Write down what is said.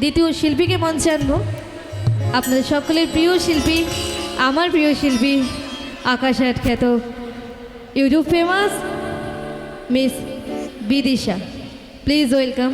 দ্বিতীয় শিল্পীকে মঞ্চে আনব। আপনাদের সকলের প্রিয় শিল্পী, আমার প্রিয় শিল্পী, আকাশ খ্যাত YouTube famous miss Bidisha. Please welcome